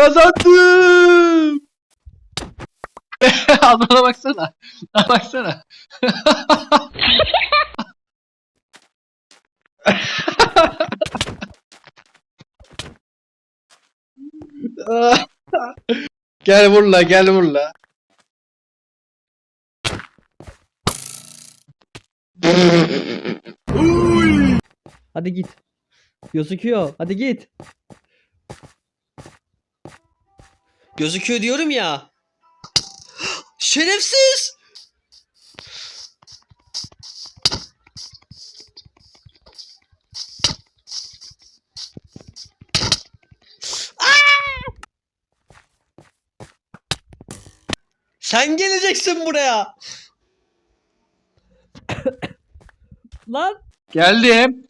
Kazandım. Adana baksana. Adana baksana. gel vur la gel vur la. Hadi git. Gözüküyor. Hadi git. Gözüküyor diyorum ya. Şerefsiz. Aa! Sen geleceksin buraya. Lan. Geldim.